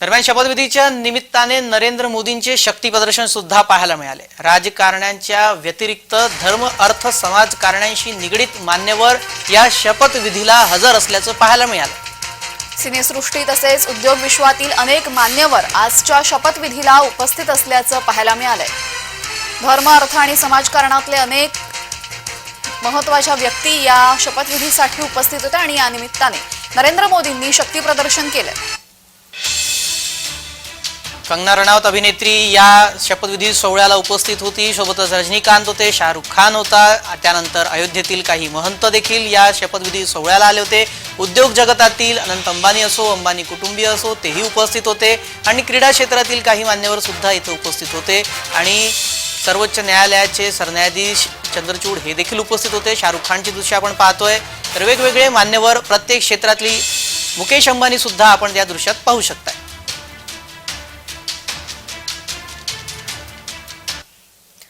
दरम्यान शपथविधीच्या निमित्ताने नरेंद्र मोदींचे शक्ती प्रदर्शन सुद्धा पाहायला मिळाले. राजकारण्यांच्या व्यतिरिक्त धर्म अर्थ समाजकारण्यांशी निगडीत मान्यवर या शपथविधीला हजर असल्याचं पाहायला मिळालं. सिनेसृष्टी तसेच उद्योग विश्वातील अनेक मान्यवर आजच्या शपथविधीला उपस्थित असल्याचं पाहायला मिळालंय. धर्म अर्थ आणि समाजकारणातले अनेक महत्त्वाच्या व्यक्ती या शपथविधीसाठी उपस्थित होत्या आणि या निमित्ताने नरेंद्र मोदींनी शक्ती प्रदर्शन केलं कंगना रणावत अभिनेत्री या शपथविधी सोहळ्याला उपस्थित होती. सोबतच रजनीकांत होते शाहरुख खान होता. त्यानंतर अयोध्येतील काही महंत देखील या शपथविधी सोहळ्याला आले होते. उद्योग जगतातील अनंत अंबानी असो अंबानी कुटुंबीय असो तेही उपस्थित होते. आणि क्रीडा क्षेत्रातील काही मान्यवर सुद्धा इथे उपस्थित होते. आणि सर्वोच्च न्यायालयाचे सरन्यायाधीश चंद्रचूड हे देखील उपस्थित होते. शाहरुख खानची दृश्य आपण पाहतोय. तर वेगवेगळे मान्यवर प्रत्येक क्षेत्रातली मुकेश अंबानी सुद्धा आपण या दृश्यात पाहू शकताय.